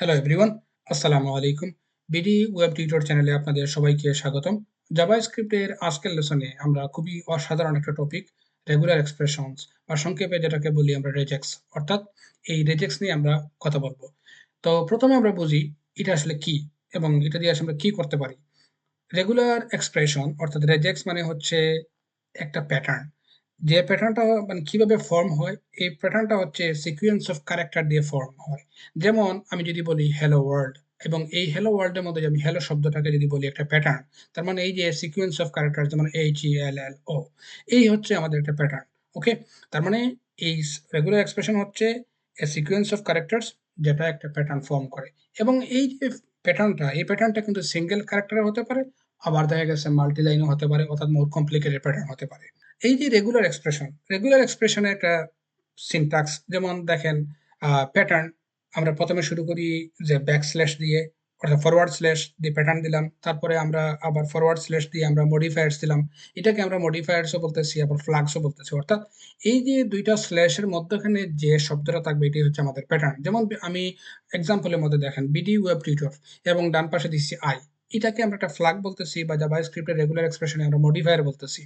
Hello everyone আসসালামু আলাইকুম BD web tutor চ্যানেলে আপনাদের সবাইকে স্বাগতম। জাভাস্ক্রিপ্টের আজকের লেসনে আমরা খুবই অসাধারণ একটা টপিক রেগুলার এক্সপ্রেশনস বা সংক্ষেপে যেটাকে বলি আমরা রেজেক্স অর্থাৎ এই রেজেক্স নিয়ে আমরা কথা বলব। তো প্রথমে আমরা বুঝি এটা আসলে কি এবং এটা দিয়ে আসলে আমরা কি করতে পারি। রেগুলার এক্সপ্রেশন অর্থাৎ রেজেক্স মানে হচ্ছে একটা প্যাটার্ন যে প্যাটার্নটা মানে কীভাবে ফর্ম হয়, এই প্যাটার্নটা হচ্ছে সিকুয়েন্স অফ ক্যারেক্টার দিয়ে ফর্ম হয়। যেমন আমি যদি বলি হ্যালো ওয়ার্ল্ড এবং এই হ্যালো ওয়ার্ল্ডের মধ্যে আমি হ্যালো শব্দটাকে যদি বলি একটা প্যাটার্ন তার মানে এই যে সিকুয়েন্স অফ ক্যারেক্টার যেমন H E L L O এই হচ্ছে আমাদের একটা প্যাটার্ন ওকে তার মানে এই রেগুলার এক্সপ্রেশন হচ্ছে এ সিকুয়েন্স অফ ক্যারেক্টার্স যেটা একটা প্যাটার্ন ফর্ম করে। এবং এই যে প্যাটার্নটা এই প্যাটার্নটা কিন্তু সিঙ্গেল ক্যারেক্টারে হতে পারে, আবার দেখা গেছে মাল্টি লাইনও হতে পারে, অর্থাৎ মোর কমপ্লিকেটেড প্যাটার্ন হতে পারে। এই যে রেগুলার এক্সপ্রেশন রেগুলার এক্সপ্রেশনের একটা সিনট্যাক্স যেমন দেখেন প্যাটার্ন আমরা প্রথমে শুরু করি যে ব্যাক স্ল্যাশ দিয়ে, অর্থাৎ ফরওয়ার্ড স্ল্যাশ দিয়ে প্যাটার্ন দিলাম, তারপরে আমরা আবার ফরওয়ার্ড স্ল্যাশ দিয়ে আমরা মডিফায়ার্স দিলাম, এটাকে আমরা মডিফায়ার্সও বলতেছি, আবার ফ্লাক্সও বলতেছি, অর্থাৎ এই যে দুইটা স্ল্যাশের মধ্যখানে যে শব্দটা থাকবে এটি হচ্ছে আমাদের প্যাটার্ন যেমন আমি এক্সাম্পলের মধ্যে দেখেন বিডি ওয়েব টিউটর এবং ডান পাশে দিচ্ছি আই এটাকে আমরা একটা ফ্লাগ বলতেছি, বা জাভা স্ক্রিপ্টের রেগুলার এক্সপ্রেশনে আমরা মডিফায়ার বলতেছি,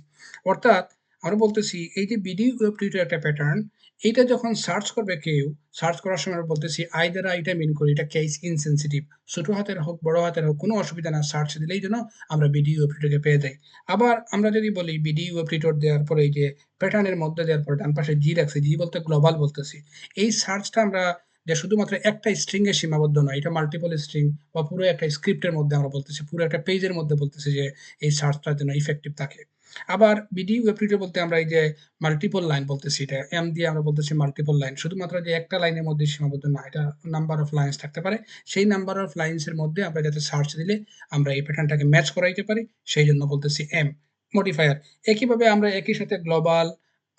অর্থাৎ আমরা বলতেছি, এই যে বিডি ওয়েব টিউটর একটা প্যাটার্ন এইটা যখন সার্চ করবে কেউ সার্চ করার সময় আমরা বলতেছি আই দ্বারা এটা মিন করি, এটা কেস ইনসেন্সিটিভ ছোট হাতের হোক, বড় হাতের হোক, কোনো অসুবিধা না সার্চ দিলেই যেন আমরা বিডি ওয়েব টিউটরকে পেয়ে যাই। আবার আমরা যদি বলি, বিডি ওয়েব টিউটর দেওয়ার পরে এই যে প্যাটার্নের মধ্যে দেওয়ার পরে ডান পাশে জি রাখছি জি বলতে গ্লোবাল বলতেছি, এই সার্চটা আমরা যে শুধুমাত্র একটা স্ট্রিং এ সীমাবদ্ধ নয়, এটা মাল্টিপল স্ট্রিং বা পুরো একটা স্ক্রিপ্টের মধ্যে আমরা বলতেছি, পুরো একটা পেজের মধ্যে বলতেছি যে এই সার্চটা যেন ইফেক্টিভ থাকে। আবার বিডি ওয়েব রিডার বলতে আমরা এই যে মাল্টিপল লাইন বলতেছি, এটা এম দিয়ে আমরা বলতেছি মাল্টিপল লাইন শুধুমাত্র যে একটা লাইনের মধ্যে সীমাবদ্ধ না, এটা নাম্বার অফ লাইন্স থাকতে পারে। সেই নাম্বার অফ লাইন্সের মধ্যে আমরা যাতে সার্চ দিলে আমরা এই প্যাটার্নটাকে ম্যাচ করাইতে পারি, সেই জন্য বলতেছি এম মডিফায়ার একইভাবে আমরা একই সাথে গ্লোবাল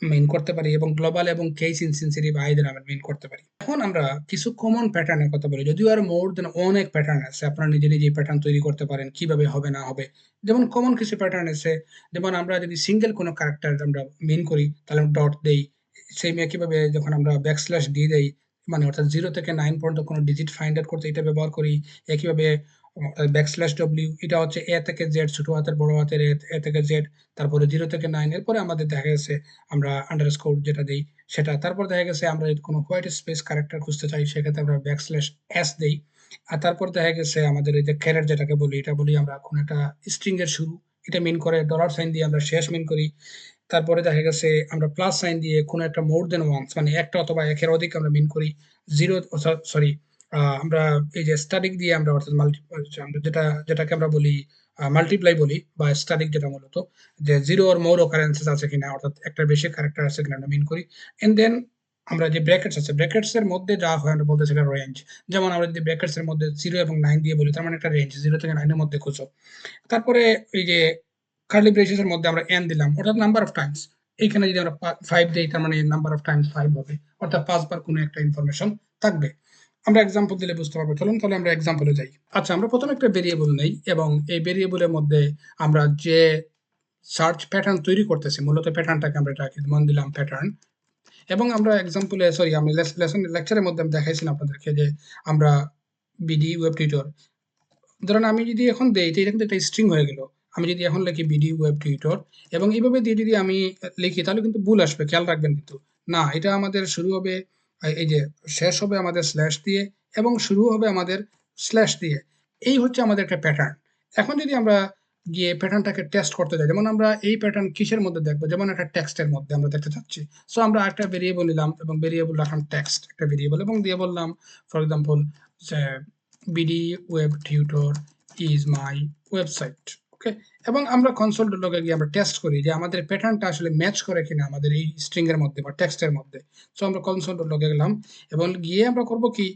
মেইন করতে পারি এবং গ্লোবাল এবং কেস ইনসেন্সিটিভ আইদের আমরা মেইন করতে পারি। এখন আমরা কিছু কমন প্যাটার্নের কথা বলি। যদিও আর মোর দেন অনেক প্যাটার্ন আছে, আপনারা নিজে নিজেই প্যাটার্ন তৈরি করতে পারেন, কীভাবে হবে, না হবে। যেমন কমন কিছু প্যাটার্ন আছে, যেমন আমরা যদি সিঙ্গেল কোনো ক্যারেক্টার আমরা মেইন করি, তাহলে আমরা ডট দেই। সেই একইভাবে যখন আমরা ব্যাকস্ল্যাশ দিয়ে দেই মানে অর্থাৎ জিরো থেকে নাইন পর্যন্ত কোনো ডিজিট ফাইন্ড আউট করতে এটা ব্যবহার করি, একইভাবে ব্যাকস্ল্যাশ ডব্লিউ এটা হচ্ছে এ থেকে জেড ছোট হাতের, বড় হাতের এ এ থেকে জেড তারপরে জিরো থেকে নাইন এরপরে আমাদের দেখা গেছে আমরা আন্ডার স্কোর যেটা দিই সেটা। তারপর দেখা গেছে আমরা যদি কোনো হোয়াইট স্পেস ক্যারেক্টার খুঁজতে চাই, সেক্ষেত্রে আমরা ব্যাকস্ল্যাশ এস দিই। আর তারপর দেখা গেছে আমাদের এই যে ক্যারেট যেটাকে বলি, এটা বলি আমরা কোনো একটা স্ট্রিং এর শুরু। এটা মিন করে ডলার সাইন দিয়ে আমরা শেষ মিন করি। তারপরে দেখা গেছে আমরা প্লাস সাইন দিয়ে কোনো একটা মোর দেন ওয়ান্স মানে একটা অথবা একের অধিক আমরা মিন করি। জিরো সরি আমরা এই যে স্ট্যাটিক দিয়ে আমরা অর্থাৎ মাল্টি যেটা, যেটাকে আমরা বলি মাল্টিপ্লাই বলি বা স্ট্যাটিক যেটা মূলত, যে জিরো আর মোর কারেন্সিস আছে কিনা, অর্থাৎ একটা বেশি ক্যারেক্টার আছে কিনা আমরা মিন করি। এন্ড দেন আমরা যে ব্র্যাকেটস আছে ব্র্যাকেটস এর মধ্যে যা হয় আমরা বলতে সেটা রেঞ্জ যেমন আমরা যদি ব্র্যাকেটস এর মধ্যে জিরো এবং নাইন দিয়ে বলি, তার মানে একটা রেঞ্জ জিরো থেকে নাইনের মধ্যে খুঁজো। তারপরে এই যে কার্লি ব্রেসেস এর মধ্যে আমরা এন দিলাম, অর্থাৎ নাম্বার অফ টাইমস এইখানে যদি আমরা ফাইভ দিই, তার মানে নাম্বার অফ টাইমস ফাইভ হবে। অর্থাৎ পাঁচবার কোনো একটা ইনফরমেশন থাকবে। আমরা এক্সাম্পল দিলে বুঝতে পারব। চলুন তাহলে আমরা এক্সাম্পলে যাই। আচ্ছা আমরা প্রথমে একটা ভেরিয়েবল নেই এবং এই ভেরিয়েবলের মধ্যে আমরা যে সার্চ প্যাটার্ন তৈরি করতেছি, মূলত প্যাটার্নটাকে আমরা ডাকি মন দিলাম প্যাটার্ন এবং আমরা এক্সাম্পলে সরি আমি লেসন লেকচারের মধ্যে আমি দেখাইছিলাম আপনাদেরকে যে আমরা বিডি ওয়েব টিউটর ধরেন আমি যদি এখন দেই, এটা কিন্তু একটা স্ট্রিং হয়ে গেল। আমি যদি এখন লিখি বিডি ওয়েব টিউটর এবং এইভাবে দিয়ে যদি আমি লিখি, তাহলে কিন্তু ভুল আসবে, খেয়াল রাখবেন কিন্তু। না, এটা আমাদের শুরু হবে এই যে শেষ হবে আমাদের স্ল্যাশ দিয়ে এবং শুরু হবে আমাদের স্ল্যাশ দিয়ে। এই হচ্ছে আমাদের একটা প্যাটার্ন এখন যদি আমরা গিয়ে প্যাটার্নটাকে টেস্ট করতে যাই, যেমন আমরা এই প্যাটার্ন কিসের মধ্যে দেখব? যেমন একটা টেক্সটের মধ্যে আমরা দেখতে চাচ্ছি। সো আমরা একটা ভেরিয়েবল নিলাম এবং ভেরিয়েবল রাখলাম টেক্সট একটা ভেরিয়েবল এবং দিয়ে বললাম ফর এক্সাম্পল যে BD web tutor is my website okay? এবং আমরা কনসোল লগে গিয়ে আমরা টেস্ট করি যে আমাদের প্যাটার্নটা আসলে ম্যাচ করে কিনা আমাদের এই স্ট্রিং এর মধ্যে বা টেক্সটের মধ্যে। সো আমরা কনসোল লগে গেলাম এবং গিয়ে আমরা করব কি,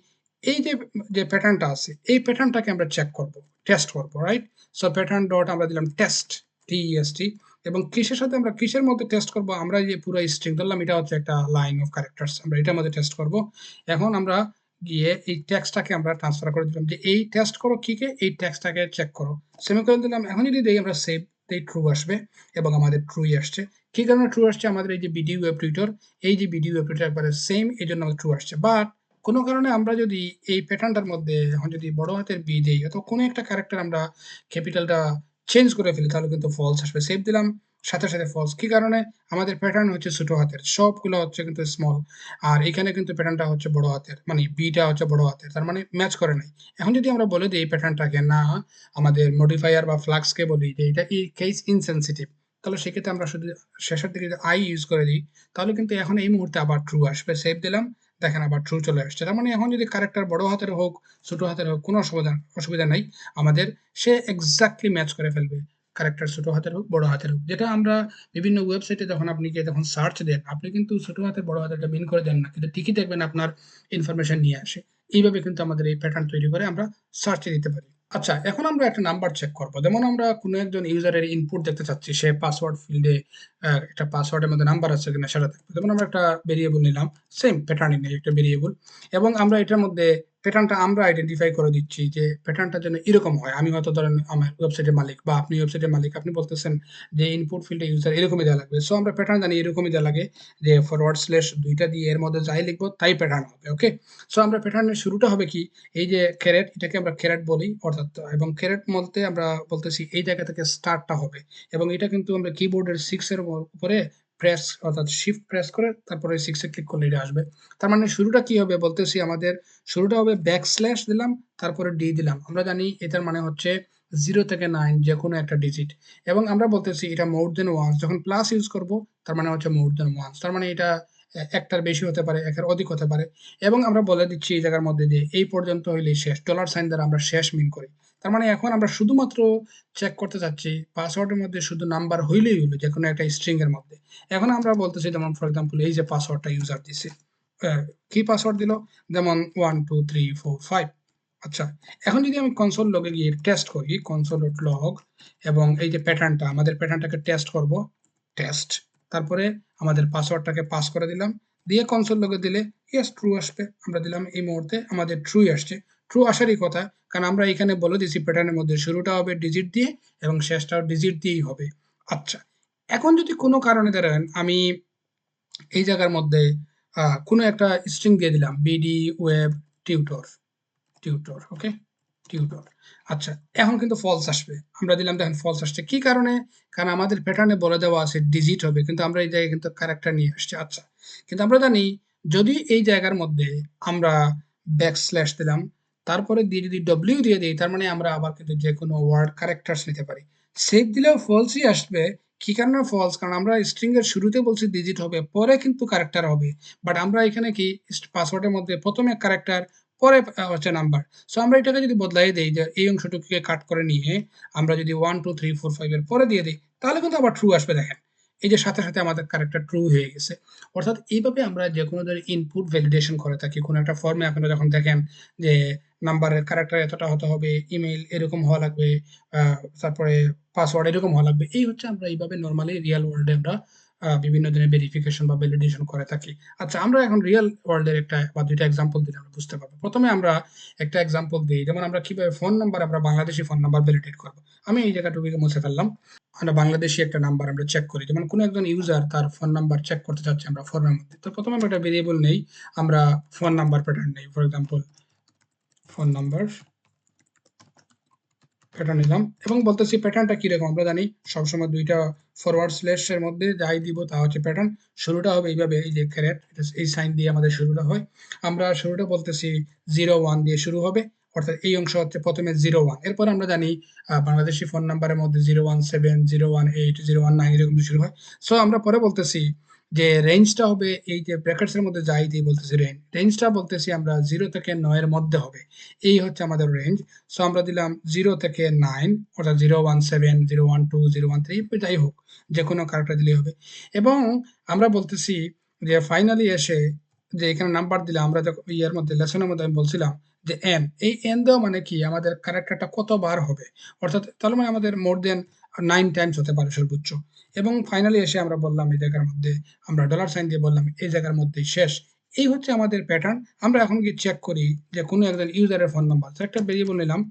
এই যে যে প্যাটার্নটা আছে, এই প্যাটার্নটাকে আমরা চেক করব টেস্ট করব রাইট সো প্যাটার্ন ডট আমরা দিলাম টেস্ট টিএসটি এবং কিসের সাথে আমরা কিসের মধ্যে টেস্ট করব, আমরা যে পুরো স্ট্রিং ধরলাম, এটা হচ্ছে একটা লাইন অফ ক্যারেক্টার্স আমরা এটার মধ্যে টেস্ট করব। এখন আমরা গিয়ে এই টেক্সটটাকে আমরা ট্রান্সফার করে দিলাম। যে এই টেস্ট করো কিকে এই টেক্সটটাকে চেক করো। সেমিকোলন দিলাম, এখন যদি দেই আমরা সেভ দেই ট্রু আসবে এবং আমাদের ট্রুই আসছে। কী কারণে ট্রু আসছে? আমাদের এই যে বিডি ওয়েব টুইটার এই যে বিডি ওয়েব টুইটার একবারে সেম এই জন্য আমাদের ট্রু আসছে। বাট কোনো কারণে আমরা যদি এই প্যাটার্নটার মধ্যে এখন যদি বড় হাতের বি দেই, অথবা কোনো একটা ক্যারেক্টার আমরা ক্যাপিটালটা চেঞ্জ করে ফেলি, তাহলে কিন্তু ফলস আসবে। সেভ দিলাম সাথে সাথে ফলস কি কারণে? আমাদের প্যাটার্ন হচ্ছে ছোট হাতের। সবগুলো হচ্ছে কিন্তু স্মল আর এখানে কিন্তু প্যাটার্নটা হচ্ছে বড় হাতের। মানে বিটা হচ্ছে বড় হাতের। তার মানে ম্যাচ করে নাই। এখন যদি আমরা বলে দিই এই প্যাটার্নটাকে না, আমাদের মডিফায়ার বা ফ্লাক্সকে বলি, যে এটা এই কেস ইনসেন্সিটিভ তাহলে সেক্ষেত্রে আমরা শুধু শেষের দিকে আই ইউজ করে দিই, তাহলে কিন্তু এখন এই মুহূর্তে আবার ট্রু আসবে। সেভ দিলাম। দেখেন আবার ট্রু চলে আসছে। তার মানে এখন যদি ক্যারেক্টার বড় হাতের হোক, ছোট হাতের হোক, কোনো অসুবিধা অসুবিধা নাই। আমাদের সে এক্স্যাক্টলি ম্যাচ করে ফেলবে। ক্যারেক্টার ছোট হাতের হোক, বড় হাতের হোক, যেটা আমরা বিভিন্ন ওয়েবসাইটে যখন আপনি গিয়ে যখন সার্চ দেন, আপনি কিন্তু ছোট হাতের, বড় হাতেরটা মিন করে দেন না, কিন্তু ঠিকই দেখবেন আপনার ইনফরমেশন নিয়ে আসে। এইভাবে কিন্তু আমাদের এই প্যাটার্ন তৈরি করে আমরা সার্চে দিতে পারি। আচ্ছা এখন আমরা একটা নাম্বার চেক করব। যেমন আমরা কোনো একজন ইউজারের ইনপুট দেখতে চাচ্ছি, সে পাসওয়ার্ড ফিল্ডে একটা পাসওয়ার্ডের মধ্যে নাম্বার আছে কিনা সেটা দেখব। যেমন আমরা একটা ভেরিয়েবল নিলাম সেম প্যাটার্নই নেই, একটা ভেরিয়েবল এবং আমরা এটার মধ্যে প্যাটার্নটা আমরা আইডেন্টিফাই করে দিচ্ছি যে প্যাটার্নটা যেন এরকম হয়। আমি হয়তো ধরেন আমার ওয়েবসাইটের মালিক বা আপনি ওয়েবসাইটের মালিক, আপনি বলতেছেন যে ইনপুট ফিল্ডে ইউজার এরকমই দেওয়া লাগবে। সো আমরা প্যাটার্ন জানি এরকমই দেওয়া লাগে যে ফরওয়ার্ড স্ল্যাশ দুইটা দিয়ে এর মধ্যে যাই লিখব তাই প্যাটার্ন হবে ওকে সো আমরা প্যাটার্নের শুরুটা হবে কি? এই যে ক্যারেট এটাকে আমরা ক্যারেট বলি অর্থাৎ, এবং ক্যারেট বলতে আমরা বলতেছি এই জায়গা থেকে স্টার্টটা হবে। এবং এটা কিন্তু আমরা কিবোর্ডের সিক্সের উপরে প্রেস অর্থাৎ শিফট প্রেস করে, তারপরে সিক্সে ক্লিক করলে এটা আসবে। তার মানে শুরুটা কি হবে বলতেছি, আমাদের শুরুটা হবে ব্যাক স্ল্যাশ দিলাম, তারপরে ডি দিলাম। আমরা জানি এটার মানে হচ্ছে জিরো থেকে নাইন যে কোনো একটা ডিজিট এবং আমরা বলতেছি এটা মোর দেন ওয়ান্স যখন প্লাস ইউজ করব, তার মানে হচ্ছে মোর দেন ওয়ান্স তার মানে এটা একটার বেশি হতে পারে, একের অধিক হতে পারে। এবং আমরা বলে দিচ্ছি এই জায়গার মধ্যে যে এই পর্যন্ত হইলে শেষ ডলার সাইন দ্বারা আমরা শেষ মিন করি। তার মানে এখন আমরা শুধুমাত্র চেক করতে চাচ্ছি পাসওয়ার্ডের মধ্যে শুধু নাম্বার হইলেই হইল যে কোনো একটা স্ট্রিং এর মধ্যে। এখন আমরা বলতেছি, যেমন ফর এক্সাম্পল এই যে পাসওয়ার্ডটা ইউজার দিছে কি পাসওয়ার্ড দিল? যেমন one two three four five আচ্ছা এখন যদি আমি কনসোল লগে গিয়ে টেস্ট করি কনসোল লগ এবং এই যে প্যাটার্নটা আমাদের প্যাটার্নটাকে টেস্ট করব টেস্ট তারপরে আমাদের পাসওয়ার্ডটাকে পাস করে দিলাম। দিয়ে কনসোল লোকে দিলে ইয়েস ট্রু আসবে। আমরা দিলাম, এই মুহূর্তে আমাদের ট্রুই আসছে। ট্রু আসারই কথা, কারণ আমরা এখানে বলে দিছি প্যাটার্নের মধ্যে শুরুটা হবে ডিজিট দিয়ে এবং শেষটাও ডিজিট দিয়েই হবে। আচ্ছা এখন যদি কোনো কারণে ধরেন আমি এই জায়গার মধ্যে কোনো একটা স্ট্রিং দিয়ে দিলাম BD web tutor tutor okay tutor আচ্ছা এখন কিন্তু ফলস আসবে। আমরা দিলাম, দেখেন ফলস আসছে কি কারণে? কারণ আমাদের প্যাটার্নে বলে দেওয়া আছে ডিজিট হবে, কিন্তু আমরা এই জায়গায় কিন্তু ক্যারেক্টার নিয়ে আসছি। আচ্ছা কিন্তু আমরা জানি যদি এই জায়গার মধ্যে আমরা ব্যাক স্ল্যাশ দিলাম, তারপরে দিয়ে যদি ডব্লিউ দিয়ে দিই, তার মানে আমরা আবার কিন্তু যে কোনো ওয়ার্ড ক্যারেক্টার্স নিতে পারি। সেভ দিলেও ফলসই আসবে। কি কারণে ফলস কারণ আমরা স্ট্রিং এর শুরুতে বলছি ডিজিট হবে, পরে কিন্তু ক্যারেক্টার হবে। বাট আমরা এখানে কি পাসওয়ার্ডের মধ্যে প্রথমে ক্যারেক্টার পরে হচ্ছে নাম্বার সো আমরা এটাকে যদি বদলাই দিই, যে এই অংশটুকুকে কাট করে নিয়ে আমরা যদি one two three four five এর পরে দিয়ে দিই, তাহলে কিন্তু আবার ট্রু আসবে দেখেন। এই যে সাথে সাথে আমাদের ক্যারেক্টার ট্রু হয়ে গেছে। অর্থাৎ এইভাবে আমরা যে কোনো ধরনের ইনপুট ভ্যালিডেশন করে থাকি। কোনো একটা ফর্মে আপনারা যখন দেখেন যে নাম্বারের ক্যারেক্টার এতটা হতে হবে ইমেল এরকম হওয়া লাগবে তারপরে পাসওয়ার্ড এরকম হওয়া লাগবে, এই হচ্ছে আমরা এইভাবে নর্মালি রিয়েল ওয়ার্ল্ডে আমরা বিভিন্ন ধরনের ভেরিফিকেশন বা ভ্যালিডেশন করে থাকি। আচ্ছা আমরা এখন রিয়েল ওয়ার্ল্ডের একটা বা দুইটা এক্সাম্পল দিলে আমরা বুঝতে পারব। প্রথমে আমরা একটা এক্সাম্পল দিই, যেমন আমরা কীভাবে ফোন নাম্বার আমরা বাংলাদেশি ফোন নাম্বার ভ্যালিডেট করব। আমি এই জায়গাটুকুকে মুছে ফেললাম। আমরা বাংলাদেশি একটা নাম্বার আমরা চেক করি। যেমন কোনো একজন ইউজার তার ফোন নাম্বার চেক করতে চাচ্ছে আমরা ফর্মের মধ্যে। তো প্রথমে আমরা একটা ভেরিয়েবল নেই, আমরা ফোন নাম্বার প্যাটার্ন নেই। For example phone number pattern নিলাম। এবং বলতেছি প্যাটার্নটা কীরকম? আমরা জানি সবসময় দুইটা ফরওয়ার্ড স্ল্যাশের মধ্যে যাই দিব তা হচ্ছে প্যাটার্ন শুরুটা হবে এইভাবে, এই যে ক্যারেট এই সাইন দিয়ে আমাদের শুরুটা হয়। আমরা শুরুটা বলতেছি জিরো ওয়ান দিয়ে শুরু হবে, অর্থাৎ এই অংশ হচ্ছে প্রথমে জিরো ওয়ান এরপর আমরা জানি বাংলাদেশি ফোন নাম্বারের মধ্যে zero one seven zero one eight zero one nine এরকম শুরু হয়। সো আমরা পরে বলতেছি যে রেঞ্জটা হবে, এই যে ব্র্যাকেটস এর মধ্যে যাই দিয়ে বলতেছি রেঞ্জ রেঞ্জটা বলতেছি আমরা জিরো থেকে নয়ের মধ্যে হবে। এই হচ্ছে আমাদের রেঞ্জ সো আমরা দিলাম জিরো থেকে নাইন অর্থাৎ zero one seven zero one two zero one three যাই হোক যে কোনো কারেক্টার দিলেই হবে। এবং আমরা বলতেছি যে ফাইনালি এসে যে এখানে নাম্বার দিলে আমরা ইয়ের মধ্যে লেসনের মধ্যে আমি বলছিলাম যে এন এই এন দেওয়া মানে কি? আমাদের ক্যারেক্টারটা কতবার হবে? অর্থাৎ তাহলে মানে আমাদের মোর দেন নাইন টাইমস হতে পারে সর্বোচ্চ। এবং ফাইনালি এসে আমরা বললাম এই জায়গার মধ্যে, আমরা ডলার সাইন দিয়ে বললাম এই জায়গার মধ্যেই শেষ। এই হচ্ছে আমাদের প্যাটার্ন আমরা এখন কি চেক করি যে কোনো একজন ইউজারের ফোন নাম্বার একটা ভেরিয়েবল নিলাম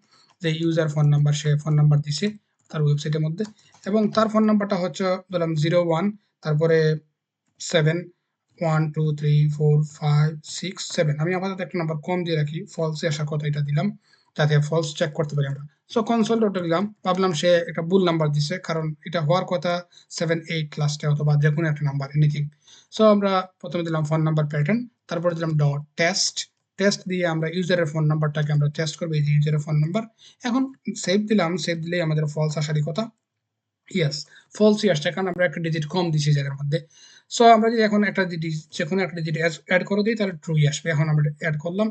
যে ইউজার ফোন নাম্বার সে ফোন নাম্বার দিছে তার ওয়েবসাইটের মধ্যে। এবং তার ফোন নাম্বারটা হচ্ছে ধরলাম জিরো ওয়ান তারপরে seven one two three four five six seven আমি আপাতত একটা নাম্বার কম দিয়ে রাখি। ফলসে আসার কথা এটা দিলাম। যাতে ফলস চেক করতে পারি আমরা। সো কনসোল ডটে দিলাম ভাবলাম সে একটা ভুল নাম্বার দিছে, কারণ এটা হওয়ার কথা সেভেন এইট লাস্টে অথবা যে কোনো একটা নাম্বার এনিথিং সো আমরা প্রথমে দিলাম ফোন নাম্বার প্যাটার্ন তারপরে দিলাম ডট টেস্ট টেস্ট দিয়ে আমরা ইউজারের ফোন নাম্বারটাকে আমরা টেস্ট করব, এই যে ইউজারের ফোন নাম্বার এখন সেভ দিলাম সেভ দিলেই আমাদের ফলস আসারই কথা। ইয়াস ফলসই আসছে, কারণ আমরা একটা ডিজিট কম দিছি জায়গার মধ্যে। সো আমরা যদি এখন একটা ডিজিট যে কোনো একটা ডিজিট অ্যাড করে দিই, তাহলে ট্রুই আসবে। এখন আমরা অ্যাড করলাম।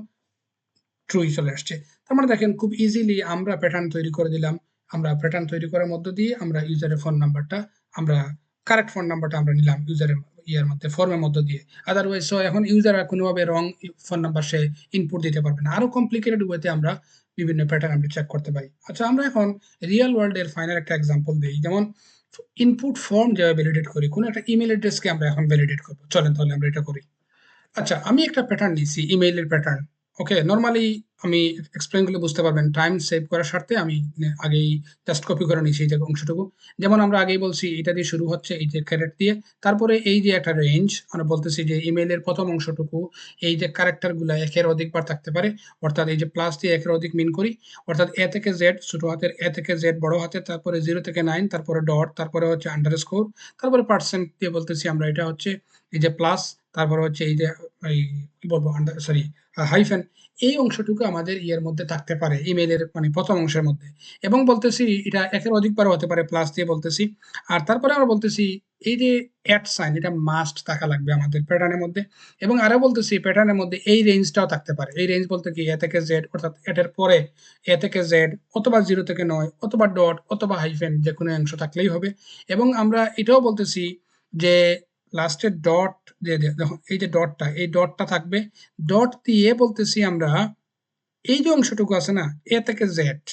ট্রুই চলে আসছে। তার মানে দেখেন, খুব ইজিলি আমরা প্যাটার্ন তৈরি করে দিলাম। আমরা প্যাটার্ন তৈরি করার মধ্য দিয়ে আমরা ইউজারের ফোন নাম্বারটা আমরা কারেক্ট ফোন নাম্বারটা আমরা নিলাম ইউজারের ইয়ার মধ্যে ফর্মের মধ্য দিয়ে। আদারওয়াইজ সো এখন ইউজার কোনোভাবে রং ফোন নাম্বার সে ইনপুট দিতে পারবে না। আরও কমপ্লিকেটেড ওয়েতে আমরা বিভিন্ন প্যাটার্ন আমরা চেক করতে পারি। আচ্ছা আমরা এখন রিয়েল ওয়ার্ল্ডের ফাইনাল একটা এক্সাম্পল দিই। যেমন ইনপুট ফর্ম যেভাবে ভ্যালিডেট করি, কোনো একটা ইমেল অ্যাড্রেসকে আমরা এখন ভ্যালিডেট করব। চলেন তাহলে আমরা এটা করি। আচ্ছা আমি একটা প্যাটার্ন নিছি ইমেইলের প্যাটার্ন ওকে নর্মালি আমি এক্সপ্লেন করলে বুঝতে পারবেন। টাইম সেভ করার স্বার্থে আমি আগেই জাস্ট কপি করে নিয়েছি এই অংশটুকু। যেমন আমরা আগেই বলছি, এটা দিয়ে শুরু হচ্ছে এই যে ক্যারেক্ট দিয়ে। তারপরে এই যে একটা রেঞ্জ আমরা বলতেছি যে ইমেইলের প্রথম অংশটুকু, এই যে ক্যারেক্টারগুলো একের অধিকবার থাকতে পারে, অর্থাৎ এই যে প্লাস দিয়ে একের অধিক মিন করি, অর্থাৎ এ থেকে জেড ছোট হাতের এ থেকে জেড বড় হাতের, তারপরে জিরো থেকে নাইন তারপরে ডট তারপরে হচ্ছে আন্ডার স্কোর তারপরে পার্সেন্ট দিয়ে বলতেছি আমরা এটা হচ্ছে এই যে প্লাস তারপরে হচ্ছে এই যে, এই কি বলব আন্ডার সরি হাইফেন এই অংশটুকু আমাদের ইয়ের মধ্যে থাকতে পারে ইমেলের মানে প্রথম অংশের মধ্যে। এবং বলতেছি, এটা একের অধিকবার হতে পারে প্লাস দিয়ে বলতেছি। আর তারপরে আমরা বলতেছি, এই যে অ্যাট সাইন এটা মাস্ট থাকা লাগবে আমাদের প্যাটার্নের মধ্যে। এবং আরও বলতেছি প্যাটার্নের মধ্যে এই রেঞ্জটাও থাকতে পারে। এই রেঞ্জ বলতে কি এ থেকে জেড অর্থাৎ এটের পরে এ থেকে জেড অথবা জিরো থেকে নয়, অথবা ডট অথবা হাইফেন যে কোনো অংশ থাকলেই হবে। এবং আমরা এটাও বলতেছি যে লাস্টের ডট দেখো এই যে ডটটা এই ডটটা থাকবে। ডট দিয়ে বলতেছি আমরা এই যে অংশটুকু আছে না, এ থেকে জেড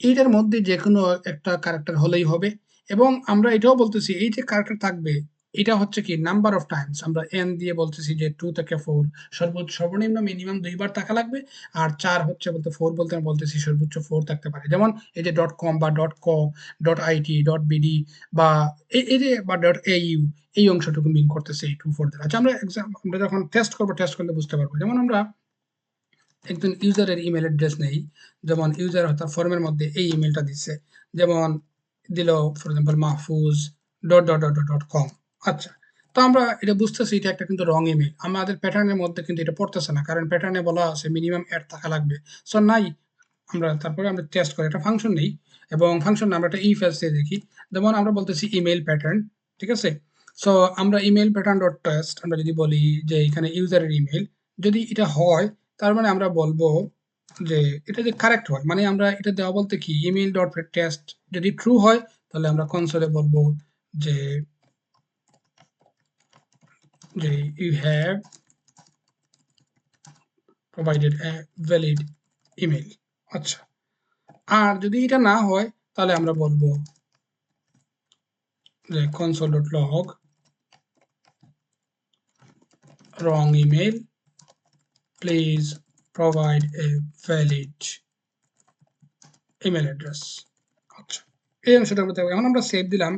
এইটার মধ্যে যে কোনো একটা ক্যারেক্টার হলেই হবে। এবং আমরা এটাও বলতেছি, এই যে ক্যারেক্টার থাকবে, এটা হচ্ছে কি নাম্বার অফ টাইমস আমরা এন দিয়ে বলতেছি যে টু থেকে ফোর সর্বোচ্চ, সর্বনিম্ন মিনিমাম দুইবার থাকা লাগবে। আর চার হচ্ছে বলতে ফোর বলতে আমরা বলতেছি সর্বোচ্চ ফোর থাকতে পারে। যেমন এই যে ডট কম বা ডট ক ডট আইটি ডট বিডি বা এই যে বা ডট এ ইউ এই অংশটুকু মিন করতেছে এই টু ফোর দ্বারা। আচ্ছা আমরা এক্সাম আমরা যখন টেস্ট করব টেস্ট করলে বুঝতে পারব। যেমন আমরা একজন ইউজারের ইমেল অ্যাড্রেস নেই। যেমন ইউজার অর্থাৎ ফর্মের মধ্যে এই ইমেলটা দিচ্ছে। যেমন দিল for example Mahfuz dot dot dot dot com আচ্ছা তো আমরা এটা বুঝতেছি এটা একটা কিন্তু রং ইমেল আমাদের প্যাটার্নের মধ্যে কিন্তু এটা পড়তেছে না, কারণ প্যাটার্নে বলা আছে মিনিমাম অ্যাড থাকা লাগবে। সো নাই, আমরা তারপরে আমরা টেস্ট করি। একটা ফাংশন নেই, এবং ফাংশন আমরা একটা ইফ এস দিয়ে দেখি। যেমন আমরা বলতেছি ইমেল প্যাটার্ন ঠিক আছে? সো আমরা ইমেল প্যাটার্ন ডট টেস্ট আমরা যদি বলি যে এখানে ইউজারের ইমেল যদি এটা হয় তার মানে আমরা বলব যে এটা যে কারেক্ট হয় মানে আমরা এটা দেওয়া বলতে কি ইমেল ডট টেস্ট যদি ট্রু হয়, তাহলে আমরা কনসোলে বলব যে যে you have provided a valid email আচ্ছা আর যদি এটা না হয়, তাহলে আমরা বলব যে console dot log please provide a valid email address আচ্ছা। এই অংশটা করতে হবে এখন আমরা সেভ দিলাম।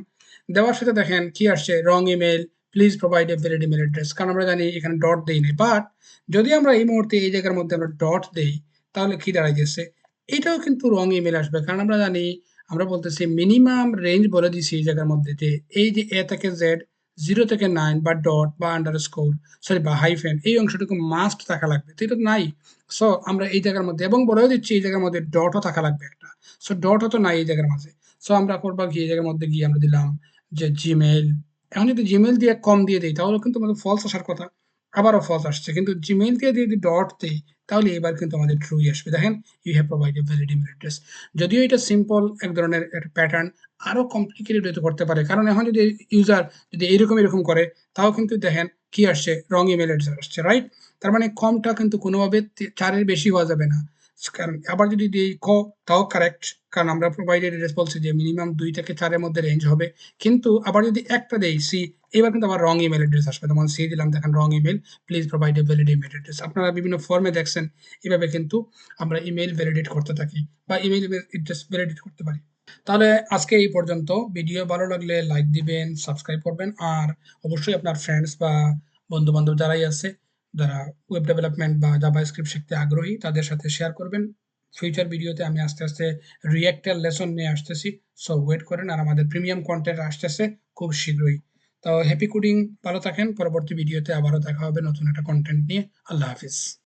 দেওয়ার সাথে দেখেন কি আসছে? Wrong email please provide a valid email address কারণ আমরা জানি এখানে ডট দেই নাই। বাট যদি আমরা এই মুহূর্তে এই জায়গার মধ্যে আমরা ডট দেই, তাহলে কি দাঁড়াই যাচ্ছে এটাও কিন্তু রং ইমেল আসবে। কারণ আমরা জানি, আমরা বলতেছি মিনিমাম রেঞ্জ বলে দিছি এই জায়গার মধ্যে যে, এই যে এ থেকে জেড জিরো থেকে নাইন বা ডট বা আন্ডার স্কোর সরি বা হাইফেন এই অংশটুকু মাস্ট থাকা লাগবে। তো এটা নাই। সো আমরা এই জায়গার মধ্যে, এবং বলেও দিচ্ছি এই জায়গার মধ্যে ডটও থাকা লাগবে একটা। সো ডটও তো নাই এই জায়গার মাঝে। সো আমরা করবা গিয়ে এই জায়গার মধ্যে গিয়ে আমরা দিলাম যে জিমেল এখন যদি জিমেল দিয়ে কম দিয়ে দিই, তাহলে কিন্তু আমাদের ফলস আসার কথা। আবারও ফলস আসছে। কিন্তু জিমেইল দিয়ে যদি ডট দিই, তাহলে এবার কিন্তু আমাদের ট্রুই আসবে। দেখেন you have provide a valid email address যদিও এটা সিম্পল এক ধরনের একটা প্যাটার্ন আরও কমপ্লিকেটেড হতে করতে পারে। কারণ এখন যদি ইউজার যদি এরকম এরকম করে, তাও কিন্তু দেখেন কি আসছে? রং ইমেল অ্যাড্রেস আসছে রাইট তার মানে কমটা কিন্তু কোনোভাবে চারের বেশি হওয়া যাবে না। কারণ আবার যদি দিই ক তাও কারেক্ট কারণ আমরা প্রোভাইডেড অ্যাড্রেস বলছি যে মিনিমাম দুই থেকে চারের মধ্যে রেঞ্জ হবে। কিন্তু আবার যদি একটা দেই সি এবার কিন্তু আবার রং ইমেল অ্যাড্রেস আসবে। যেমন সি দিলাম দেখেন wrong email please provide a valid email address আপনারা বিভিন্ন ফর্মে দেখছেন এভাবে কিন্তু আমরা ইমেল ভ্যালিডেট করতে থাকি বা ইমেল অ্যাড্রেস ভ্যালিডেট করতে পারি। তাহলে আজকে এই পর্যন্ত। ভিডিও ভালো লাগলে লাইক দিবেন সাবস্ক্রাইব করবেন। আর অবশ্যই আপনার ফ্রেন্ডস বা বন্ধু-বান্ধব যারাই আছে, যারা ওয়েব ডেভেলপমেন্ট বা জাভাস্ক্রিপ্ট শিখতে আগ্রহী তাদের সাথে শেয়ার করবেন। ফিউচার ভিডিওতে আমি আস্তে, আস্তে রিয়েক্টের লেসন নিয়ে আসতেছি। সো ওয়েট করেন আর আমাদের প্রিমিয়াম কন্টেন্ট আসতেছে খুব শীঘ্রই। তো হ্যাপি কুডিং ভালো থাকেন। পরবর্তী ভিডিওতে আবারও দেখা হবে নতুন একটা কন্টেন্ট নিয়ে। আল্লাহ হাফিজ।